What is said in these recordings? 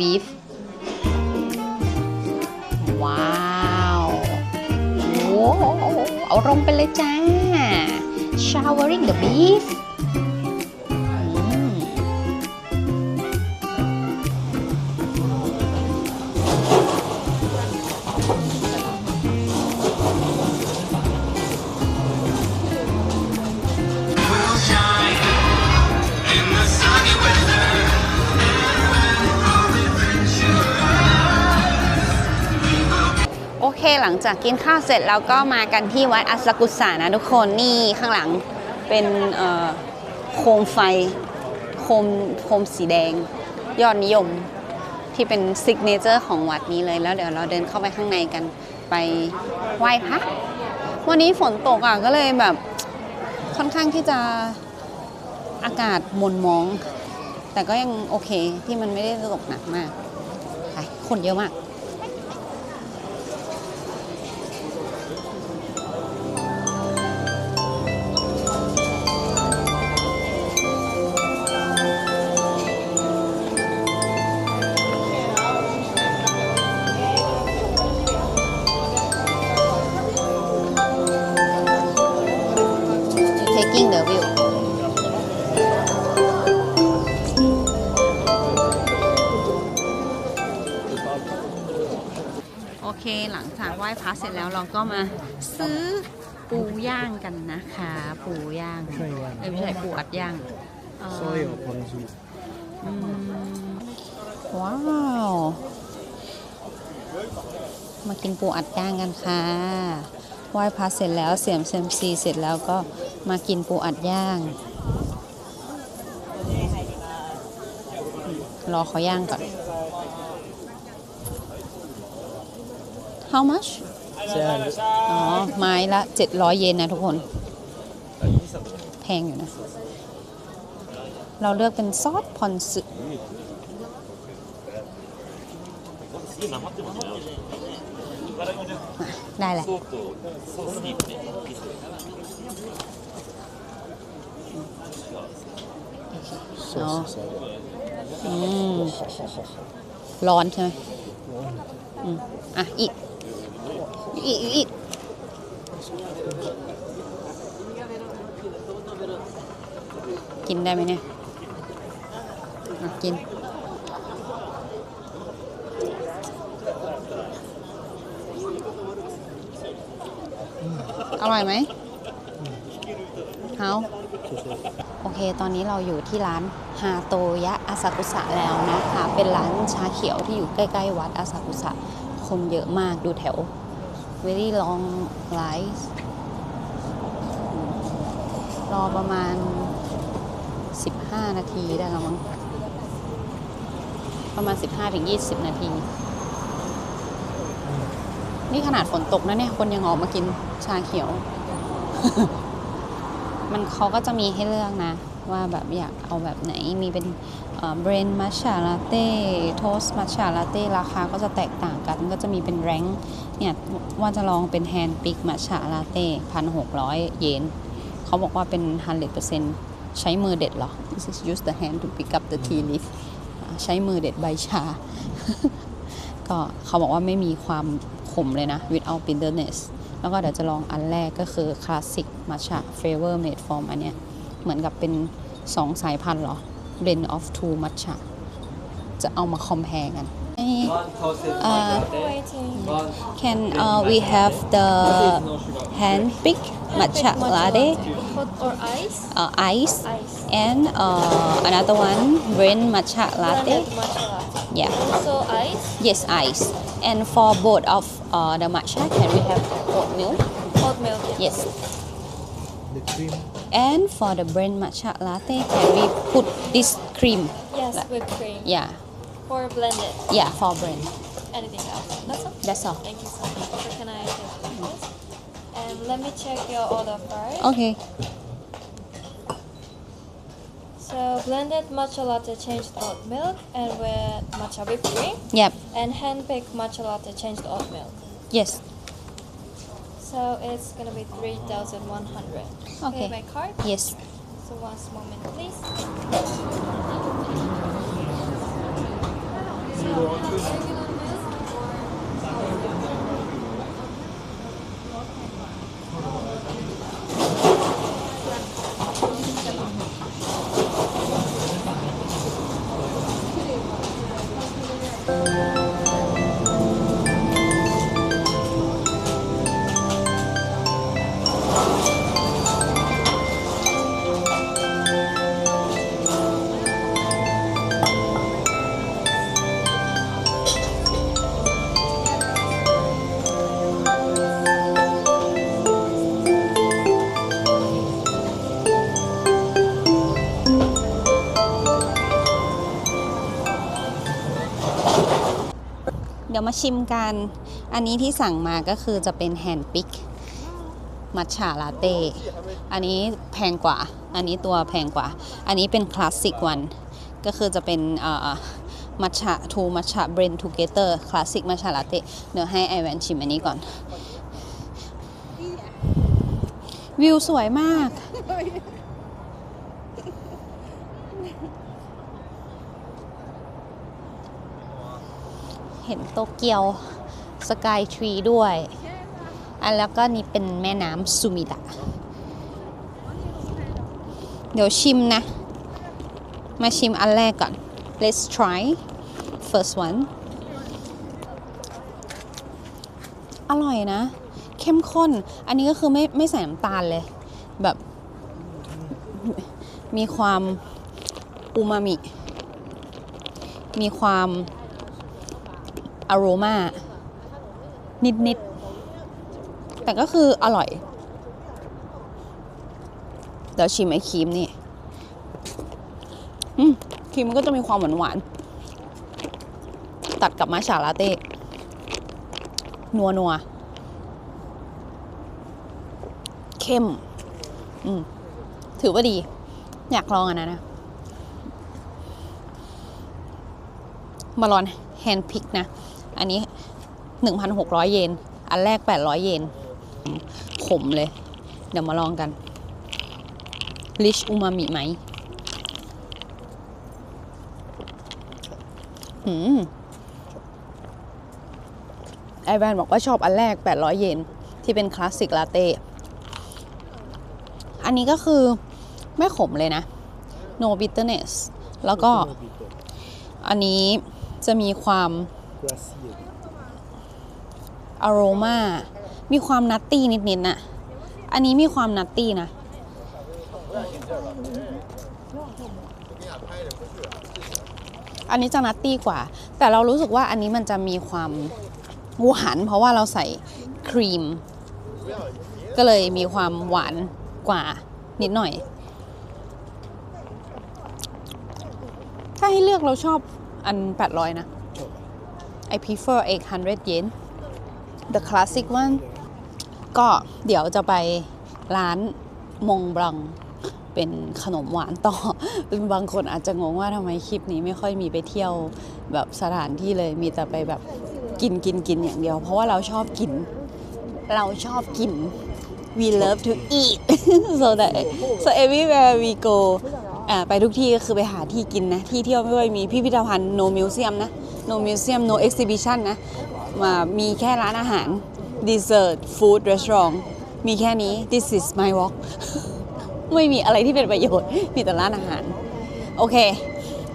บีฟว้าวโอ้เอาลงไปเลยจ้า showering the beef เคหลังจากกินข้าวเสร็จแล้วก็มากันที่วัดอัสสกุสานะทุกคนนี่ข้างหลังเป็นโคมไฟโคมโคมสีแดง ยอดนิยมที่เป็นซิกเนเจอร์ของวัดนี้เลยแล้วเดี๋ยวเราเดินเข้าไปข้างในกันไปไหว้พระวันนี้ฝนตกอะก็เลยแบบค่อนข้างที่จะอากาศหมนมอง แต่ก็ยังโอเคที่มันไม่ได้ตกหนักมากคนเยอะมาก เสร็จแล้วเราก็มาซื้อปูย่างกันนะคะ ปูย่างเอ้ยไม่ใช่ปูอัดย่างเอ่อ Soy o ponzu. อืมว้าวมากินปูอัดย่างกันค่ะไหว้พระเสร็จแล้วเสียมเซยมซีเสร็จแล้วก็มากินปูอัดย่าง รอเขาย่างก่อน How much Sean. อ๋อ ไม้ละ 700 เยนนะทุกคน แพงอยู่นะ เราเลือกเป็นซอสพอนสึได้แหละอืมร้อนใช่ไหมอะ อีก อีกอีกกินได้ไหมเนี่ยกินอร่อยไหมเอาโอเค ตอนนี้เราอยู่ที่ร้านฮาโตยะอาซากุสะแล้วนะคะ เป็นร้านชาเขียวที่อยู่ใกล้ ๆ วัดอาซากุสะ คนเยอะมากดูแถว very long lines รอประมาณ 15 นาทีได้แล้วมั้งประมาณ 15-20 นาที นี่ขนาดฝนตกนะเนี่ย คนยังออกมากินชาเขียว มันเขาก็จะมีให้เลือกนะ ว่าแบบอยากเอาแบบไหนมีเป็นเบรนมัชชาลาเต้โทสมัชชาลาเต้ราคาก็จะแตกต่างกันก็จะมีเป็นแรง เนี่ยว่าจะลองเป็นแฮนด์ปิกมัชชาลาเต้พันหกร้อยเยนเขาบอกว่าเป็น 100%ใช้มือเด็ดเหรอ This is use the hand to pick up the tea leaf ใช้มือเด็ดใบชา ก็เขาบอกว่าไม่มีความขมเลยนะ without bitterness แล้วก็เดี๋ยวจะลองอันแรกก็คือ classic matcha flavor made from อันเนี้ย เหมือนกับเป็น2สายพันธุ์หรอ blend of two matcha จะเอามา compare กัน อ่า Waiting. can uh, we have the hand pick matcha latte Hot or ice? uh, ice Ice. and uh, another one green matcha latte yeah So ice, yes ice and for both of uh, the matcha can we have oat milk hot milk. Yeah. yes The cream. and for the blend matcha latte can we put this cream Yes, whipped cream. yeah For blended. yeah for blend Anything else? That's all. that's all Thank you so much. So can I? And let me check your order first. okay So blended matcha latte changed oat milk and with matcha whipped cream. yep And hand-picked matcha latte changed oat milk. yes So it's gonna be 3,100. Okay. Pay by card. yes So one moment, please. Botas. มาชิมกัน อันนี้ที่สั่งมาก็คือจะเป็นแฮนด์ปิกมัทฉาลาเต้ อันนี้แพงกว่า อันนี้ตัวแพงกว่า อันนี้เป็นคลาสสิกวัน ก็คือจะเป็นมัทฉะทูมัทฉะเบรนทูเกเตอร์คลาสสิกมัทฉาลาเต้ เดี๋ยวให้ไอแวนชิมอันนี้ก่อน วิวสวยมาก เห็นโตเกียวสกายทรีด้วย อันแล้วก็นี่เป็นแม่น้ำซูมิดะ เดี๋ยวชิมนะ มาชิมอันแรกก่อน let's try first one อร่อยนะ เข้มข้น อันนี้ก็คือไม่ไม่ใส่น้ำตาลเลย แบบมีความอูมามิ มีความ อโรมานิดๆ แต่ก็คืออร่อย เดี๋ยวชิมไอ้ครีมนี่ครีมมันก็จะมีความหวานหวานๆตัดกับมาชาลาเต้ นัวนัวเข้ม อืม ถือว่าดี อยากลองอันนั้นนะมาลอนแฮนด์พิกนะ อันนี้ 1,600 เยน อันแรก 800 เยน ขมเลย เดี๋ยวมาลองกัน ลิชอูมามิไหมหืมไอแวนบอกว่าชอบอันแรก 800 เยน ที่เป็นคลาสสิกลาเต้ อันนี้ก็คือไม่ขมเลยนะ no bitterness แล้วก็อันนี้จะมีความ อโรมามีความนัตตี้นิดๆน่ะอันนี้มีความนัตตี้นะ อันนี้จะนัตตี้กว่า แต่เรารู้สึกว่าอันนี้มันจะมีความหวานเพราะว่าเราใส่ครีม ก็เลยมีความหวานกว่านิดหน่อย ถ้าให้เลือกเราชอบอัน 800 นะ I prefer 800 yen the classic one ก็เดี๋ยวจะไปร้านมงบลังเป็นขนมหวานต่อ บางคนอาจจะงงว่าทำไมคลิปนี้ไม่ค่อยมีไปเที่ยวแบบสถานที่เลยมีแต่ไปแบบกินกินกินอย่างเดียว เพราะว่าเราชอบกิน เราชอบกิน we love to eat so that so everywhere we go อ่าไปทุกที่ก็คือไปหาที่กินนะ ที่เที่ยวไม่ค่อยมีพิพิธภัณฑ์ no museum นะ no museum no exhibition นะมามีแค่ร้านอาหาร dessert food restaurant มีแค่นี้ this is my walk ไม่มีอะไรที่เป็นประโยชน์ มีแต่ร้านอาหาร โอเค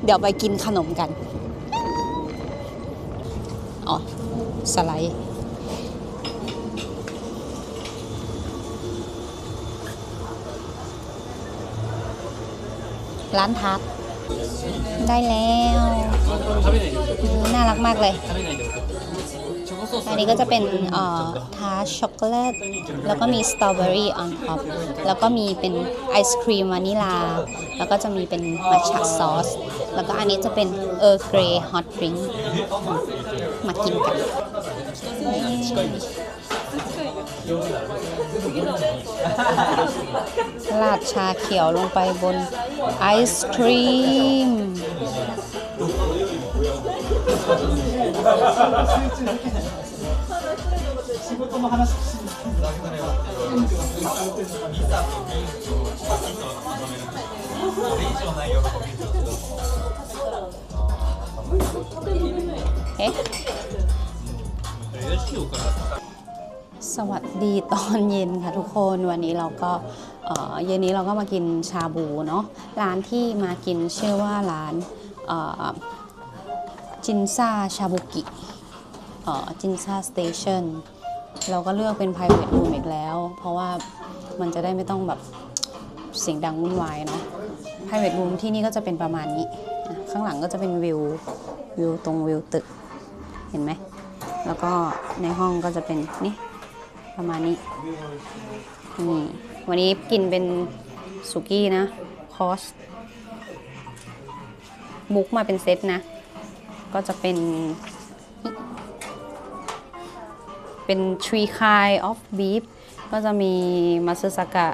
เดี๋ยวไปกินขนมกัน อ๋อ สไลด์ร้านทัก ได้แล้วน่ารักมากเลย อันนี้ก็จะเป็นทาร์ตช็อกโกแลตแล้วก็มีสตรอเบอรี่ออนท็อปแล้วก็มีเป็นไอศครีมวานิลา แล้วก็จะมีเป็นมัทฉะซอส แล้วก็อันนี้จะเป็นเออร์เกรย์ฮอตดริงมากินกัน ราดชาเขียวลงไปบนไอศครีม เอ สวัสดีตอนเย็นค่ะทุกคนวันนี้เราก็เย็นนี้เราก็มากินชาบูเนาะร้านที่มากินชื่อว่าร้านจินซาชาบุกิจินซาสเตชันเราก็เลือกเป็น private room อีกแล้ว เพราะว่ามันจะได้ไม่ต้องแบบเสียงดังวุ่นวายเนาะ private room ที่นี่ก็จะเป็นประมาณนี้ ข้างหลังก็จะเป็นวิววิวตรงวิวตึก เห็นไหม แล้วก็ในห้องก็จะเป็นนี่ ประมาณนี้นี่วันนี้กินเป็นสุกี้นะ คอส บุ๊กมาเป็นเซตนะ ก็จะเป็น เป็น three kind of beef ก็จะมีมัสซากะ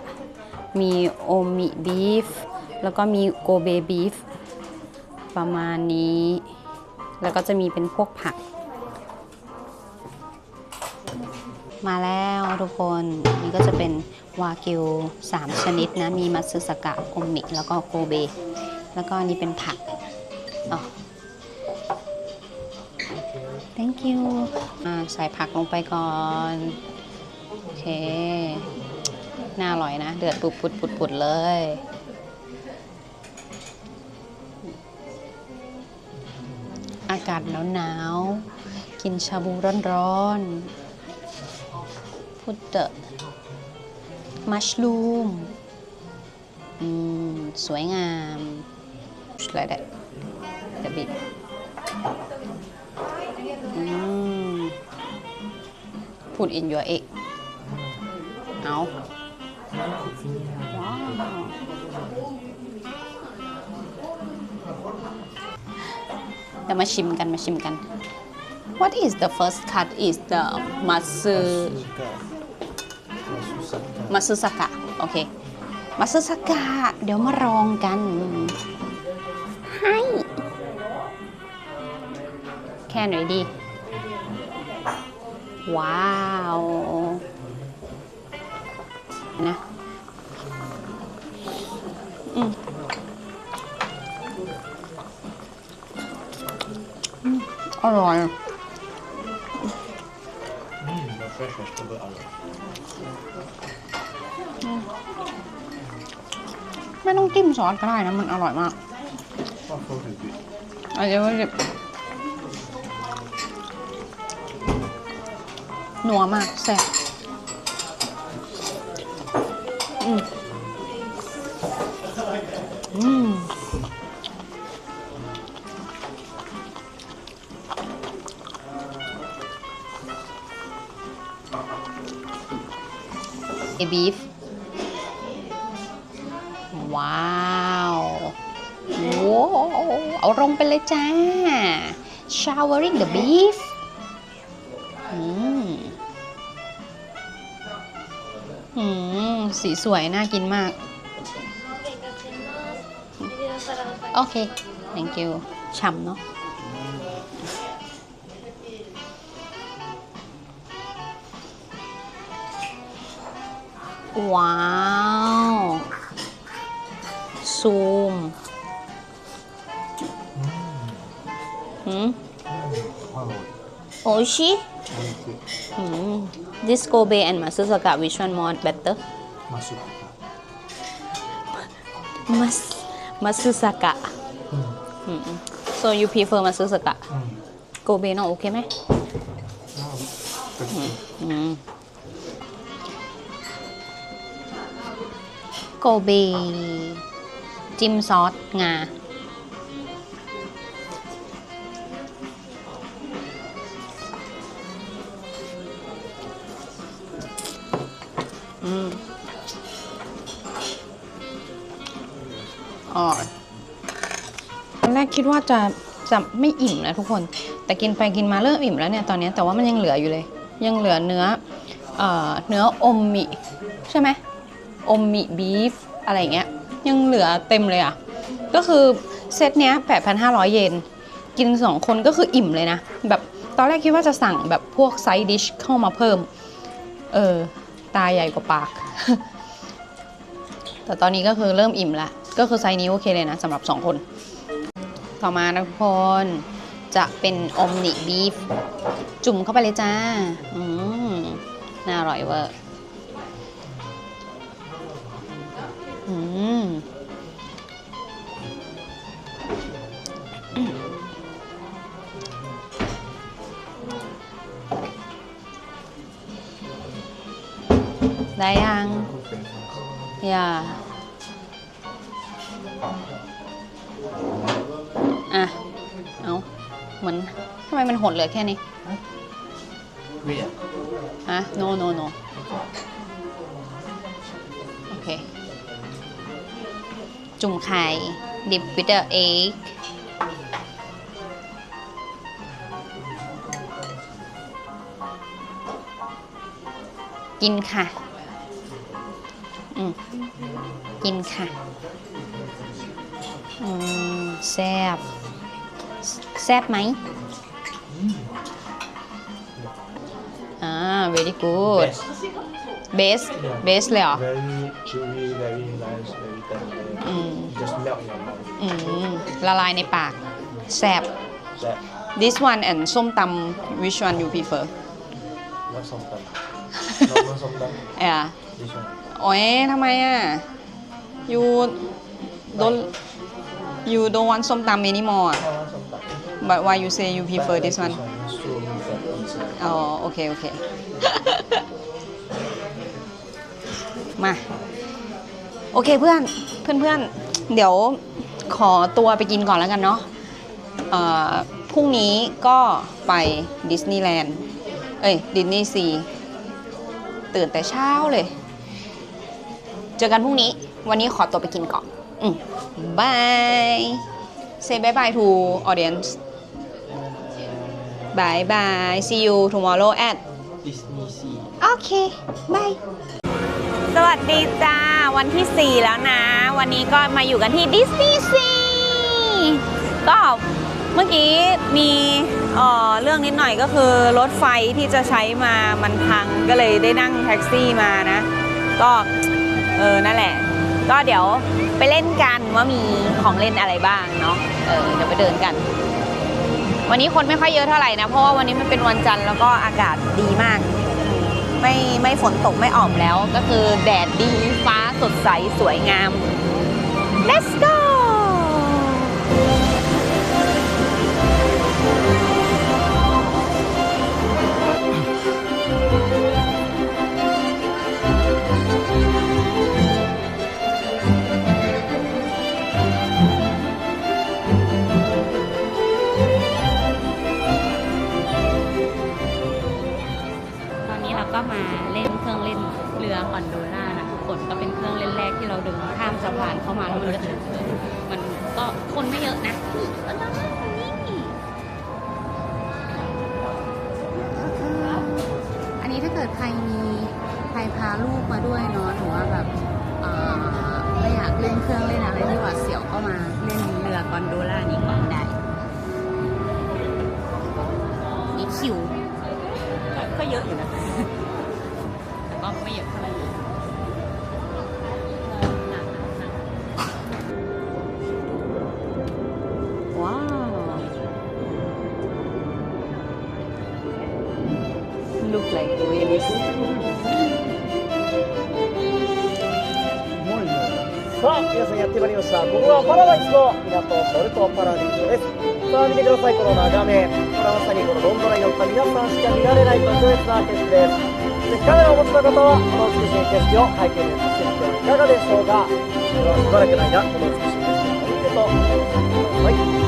มีโอมิบีฟ แล้วก็มีโกเบบีฟ ประมาณนี้ แล้วก็จะมีเป็นพวกผัก มาแล้วทุกคนนี่ก็จะเป็นวากิว 3 ชนิดนะ มีมัตสึสกะโอมิแล้วก็โกเบ แล้วก็นนี้เป็นผักอ๋อ thank you ใส่ผักลงไปก่อน โอเค น่าอร่อยนะ เดือดปุดปุดปุดปุดเลย อากาศหนาวๆ กินชาบูร้อนๆ พุดเดอะมัชลูมอืมสวยงาม like that a bit อืม put in your egg เอาว้าวเดี๋ยวมาชิมกันมาชิมกัน What is the first cut is the matsu มัตสึสกะโอเคมัตสึสกะเดี๋ยวมาลองกัน ให้ แค่ไหนอยดี ว้าวนะอืมอืมอร่อย Mm, ไม่ต้องจิ้มซอสก็ได้นะ มันอร่อยมากอาเดี๋ยวว่าจะนัวมากแซ่บอืมอืมเอบีฟ ว้าวว้าวเอาลงไปเลยจ้า showering the beef อืมอืมสีสวยน่ากินมาก โอเค thank you ฉ่ำเนาะว้าว ซูมหืม Wow. โอชิ Lite หืม this Kobe and Matsusaka which one more better Masuka. Mas Matsusaka Mm. หืม so you prefer Matsusaka Mm. Kobe น้องโอเคไหม Ja. Perfekt. อืมโกเบ จิ้มซอสงา อืมอ๋อตอนแรกคิดว่าจะจะไม่อิ่มนะทุกคน แต่กินไปกินมาเริ่มอิ่มแล้วเนี่ยตอนนี้แต่ว่ามันยังเหลืออยู่เลย ยังเหลือเนื้อเอ่อเนื้ออมมิ ใช่ไหมอมมิบีฟอะไรเงี้ย ยังเหลือเต็มเลยอะ ก็คือเซตเนี้ย8,500 เยน กิน 2 คนก็คืออิ่มเลยนะ แบบตอนแรกคิดว่าจะสั่งแบบพวกไซด์ดิชเข้ามาเพิ่ม เออ ตาใหญ่กว่าปาก แต่ตอนนี้ก็คือเริ่มอิ่มละ ก็คือไซส์นี้โอเคเลยนะสำหรับ 2 คน ต่อมานะทุกคนจะเป็นอมนิบีฟ จุ่มเข้าไปเลยจ้า อืม น่าอร่อยเวอร์ มได้ยังอย่าอะ เอาเหมือนทำไมมันหดเหลือแค่นี้ Weird. ฮะ no no no จุ่มไข่ dip with the egg กินค่ะ อืม กินค่ะ อืม แซบ แซบไหมอ่า very good Best. best best เลยเหรอ Very chewy, อืมละลายในปากแซบ That, this one and ส้มตำ which one you prefer not somtam. Normal somtam. yeah This one. โอ้ยทำไมอะ you don't you don't want ส้มตำ anymore I want somtam. but why you say you But I prefer like this one It's so fat inside. อ๋อโอเค โอเค มา โอเคเพื่อนเพื่อนเพื่อนๆเดี๋ยว ขอตัวไปกินก่อนแล้วกันเนาะเอ่อพรุ่งนี้ก็ไปดิสนีย์แลนด์ เอ้ย ดิสนีย์ซี ตื่นแต่เช้าเลย เจอกันพรุ่งนี้ วันนี้ขอตัวไปกินก่อน อืมบาย say bye bye to audience bye bye see you tomorrow at Disney Sea. โอเคบายส วัสดีจ้า วันที่ 4 แล้วนะ วันนี้ก็มาอยู่กันที่ดิสนีย์ซีก็เมื่อกี้มีเอ่อเรื่องนิดหน่อยก็คือรถไฟที่จะใช้มามันพังก็เลยได้นั่งแท็กซี่มานะ ก็เออนั่นแหละ ก็เดี๋ยวไปเล่นกันว่ามีของเล่นอะไรบ้างเนาะเออเดี๋ยวไปเดินกัน วันนี้คนไม่ค่อยเยอะเท่าไหร่นะ เพราะว่าวันนี้มันเป็นวันจันทร์แล้วก็อากาศดีมาก ไม่ไม่ฝนตกไม่อ่อมแล้ว ก็คือแดดดีฟ้าสดใสสวยงาม let's go ก็มาเล่นเครื่องเล่นเรือคอนโดล่านะทุกคนก็เป็นเครื่องเล่นแรกที่เราเดินข้ามสะพานเข้ามาแล้วมันก็จะมันก็คนไม่เยอะนะนี่ก็น่นี่อันนี้ถ้าเกิดใครมีใครพาลูกมาด้วยเนาะหรือว่าแบบไม่อยากเล่นเครื่องเล่นอะไรที่หวาดเสียวก็มาเล่นเรือคอนโดล่านี้ก่อนได้นี่คิวก็เยอะอยู่นะแต่ に、やってまいりました。ここはパラダイスの港、ソルトパラディスです。さあ、見てください、この眺め。これはまさにこのロンドラに乗った皆さんしか見られない特別な景色です。ぜひカメラをお持ちの方は、この美しい景色を拝見してみてはいかがでしょうか。では、しばらくの間、この美しい景色を見てと、はい。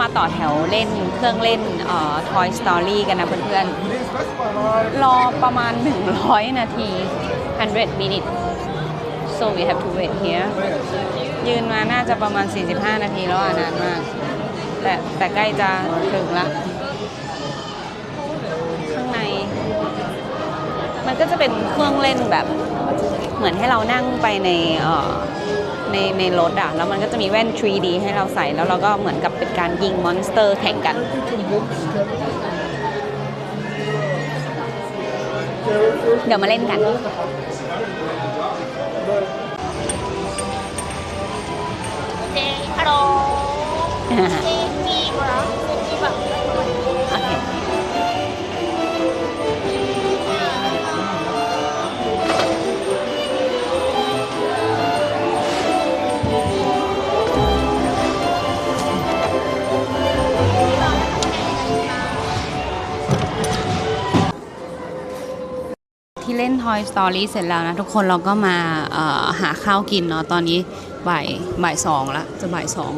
มาต่อแถวเล่นเครื่องเล่นเอ่อ Toy Story กันนะเพื่อนๆ รอประมาณ 100 นาที 100 minutes so we have to wait here ยืนมาน่าจะประมาณ 45 นาทีแล้วอะนานมาก แต่แต่ใกล้จะถึงละข้างใน มันก็จะเป็นเครื่องเล่นแบบ เหมือนให้เรานั่งไปในเอ่อ ในในรถอะแล้วมันก็จะมีแว่น 3D ให้เราใส่แล้วเราก็เหมือนกับเป็นการยิงมอนสเตอร์แข่งกัน เดี๋ยวมาเล่นกัน ฮัลโหล น Toy Story เสร็จแล้วนะ ทุกคนเราก็มาหาข้าวกินเนาะตอนนี้บ่ายบ่ายสองละจะบ่ายสอง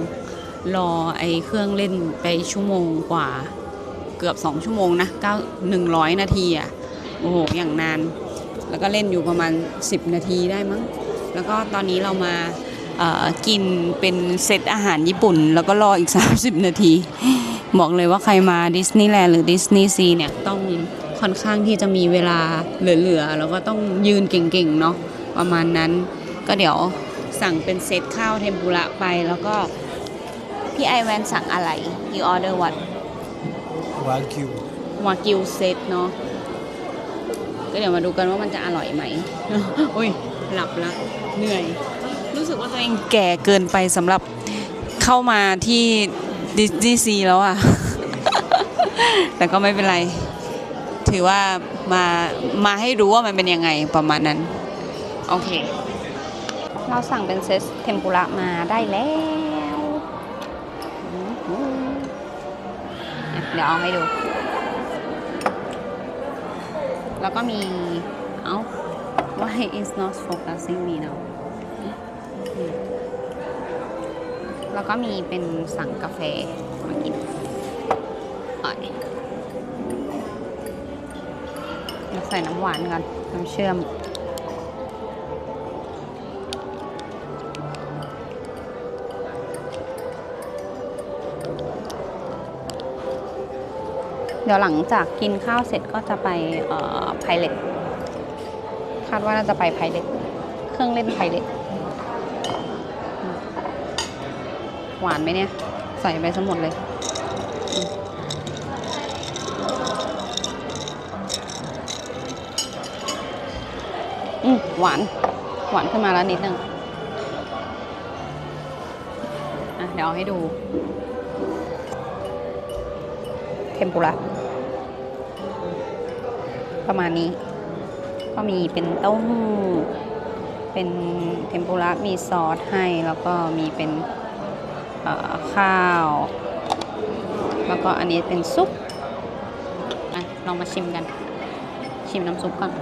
รอไอ้เครื่องเล่นไปชั่วโมงกว่าเกือบ 2 ชั่วโมงนะ9 100นาทีอะ่ะโอ้โห อย่างนาน แล้วก็เล่นอยู่ประมาณ 10 นาทีได้มั้ง แล้วก็ตอนนี้เรามากินเป็นเซตอาหารญี่ปุ่น แล้วก็รออีก 30 นาที บอกเลยว่าใครมาดิสนีย์แลนด์หรือดิสนีย์ซีเนี่ยต้อง ค่อนข้างที่จะมีเวลาเหลือๆ แล้วก็ต้องยืนเก่งๆ เนาะประมาณนั้นก็เดี๋ยวสั่งเป็นเซตข้าวเทมปุระไปแล้วก็พี่ไอแวนสั่งอะไร you order what วากิววากิวเซตเนาะก็เดี๋ยวมาดูกันว่ามันจะอร่อยไหมอุ้ยหลับละเหนื่อย รู้สึกว่าตัวเองแก่เกินไปสำหรับเข้ามาที่ดิสนีย์ซีแล้วอะแต่ก็ไม่เป็นไร ถือว่ามามาให้รู้ว่ามันเป็นยังไงประมาณนั้น โอเค เราสั่งเป็นเซตเทมปุระมาได้แล้วอื้อหืออะเดี๋ยวเอาให้ดู แล้วก็มี เอ้า why is not focusing me now อืมแล้วก็มีเป็นสั่งกาแฟมากินอ่อย ใส่น้ำหวานกันน้ำเชื่อม เดี๋ยวหลังจากกินข้าวเสร็จก็จะไปไพเล็ตคาดว่าน่าจะไปไพเล็ตเครื่องเล่นไพเล็ตหวานไหมเนี่ย ใส่ไปทั้งหมดเลย หวาน หวานขึ้นมาแล้วนิดนึงเดี๋ยวเอาให้ดู เทมปุระ ประมาณนี้ ก็มีเป็นเต้าหู้ เป็นเทมปุระ มีซอสให้ แล้วก็มีเป็นข้าว แล้วก็อันนี้เป็นซุปลองมาชิมกัน ชิมน้ำซุปก่อน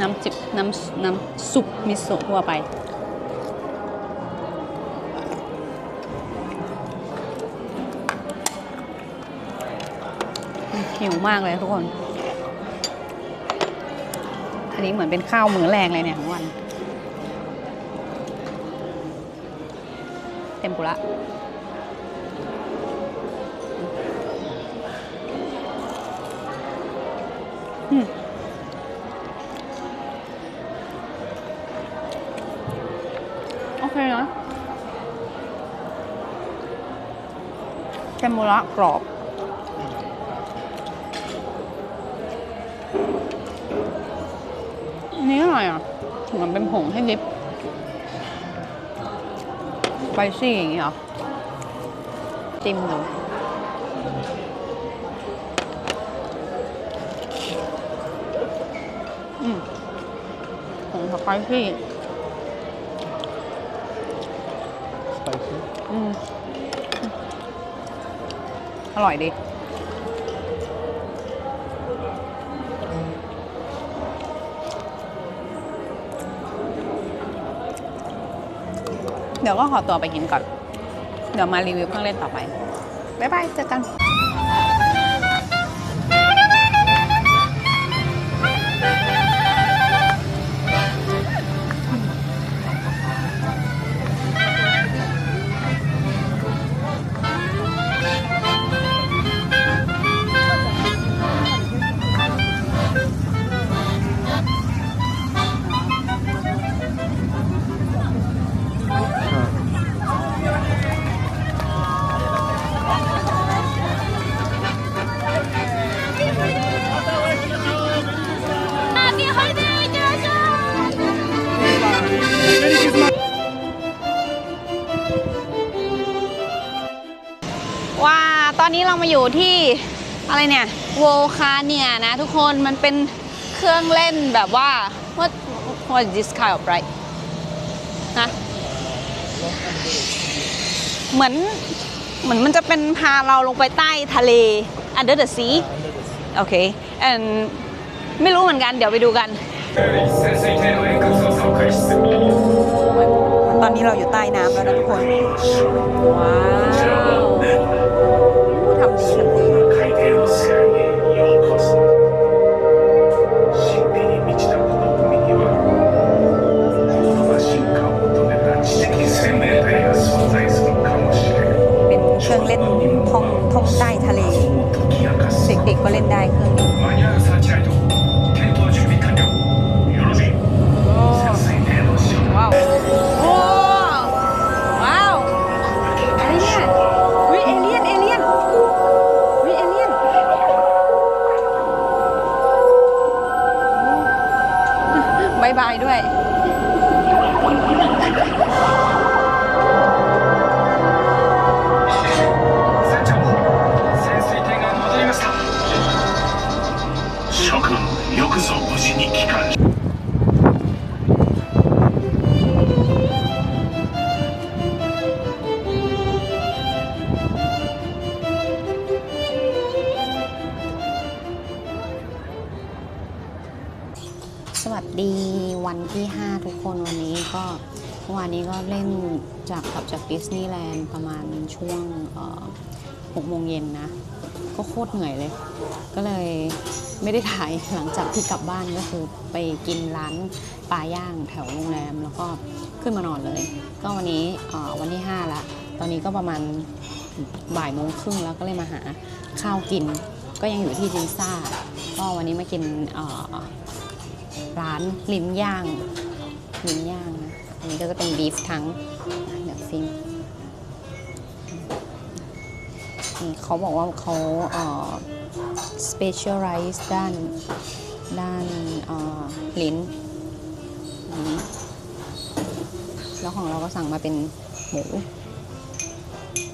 น้ำจิบน้ำน้ำซุปมิโซะทั่วไป หิวมากเลยทุกคน อันนี้เหมือนเป็นข้าวมื้อแรงเลยเนี่ยทั้งวัน เต็มปุระอืมโอเคนะเต็มปุ ระกรอบอันนี้อะไรอะเหมือนเป็นผงให้ลิปสไปซี่อย่างงี้เหรอ จิ้มดูอืมผงสไปซี่สไปซี่อืม อร่อยดีเดี๋ยวก็ขอตัวไปกินก่อน เดี๋ยวมารีวิวเครื่องเล่นต่อไป บ๊ายบาย เจอกัน ไรเนี่ยโวคาเนี่ยนะทุกคนมันเป็นเครื่องเล่นแบบว่า what what is this kind of right นะเหมือนเหมือนมันจะเป็นพาเราลงไปใต้ทะเล under the sea โอเค and ไม่รู้เหมือนกันเดี๋ยวไปดูกัน ตอนนี้เราอยู่ใต้น้ำแล้วนะทุกคน ว้าวทำดีทำดี เป็นเครื่องเล่นทงทงใต้ทะเล เด็กๆก็เล่นได้เครื่องนี้ เล่นจากกลับจากดิสนีย์แลนด์ประมาณช่วงหกโมงเย็นนะ ก็โคตรเหนื่อยเลย ก็เลยไม่ได้ถ่ายหลังจากที่กลับบ้านก็คือไปกินร้านปลาย่างแถวโรงแรม แล้วก็ขึ้นมานอนเลย ก็วันนี้วันที่5ละตอนนี้ก็ประมาณบ่ายโมงครึ่งแล้วก็เลยมาหาข้าวกิน ก็ยังอยู่ที่จินซ่า ก็วันนี้มากินร้านลิ้นย่างลิ้นย่าง อันนี้ก็จะเป็นบีฟทั้งเดี๋ยวซิมนี่เขาบอกว่าเขาเอ่อ specialize ด้านด้านเอ่อลิ้นแล้วของเราก็สั่งมาเป็นหมู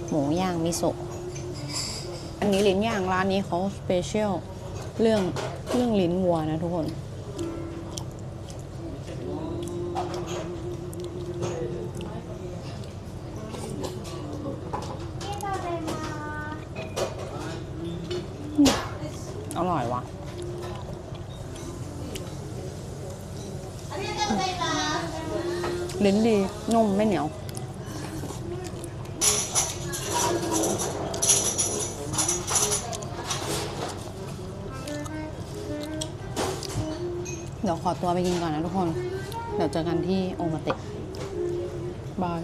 หมูย่างมิโซะอันนี้ลิ้นย่างร้านนี้เขา special เรื่องเรื่องลิ้นวัวนะทุกคน นุ่มไม่เหนียว เดี๋ยวขอตัวไปกินก่อนนะทุกคน เดี๋ยวเจอกันที่โอมาเตะบาย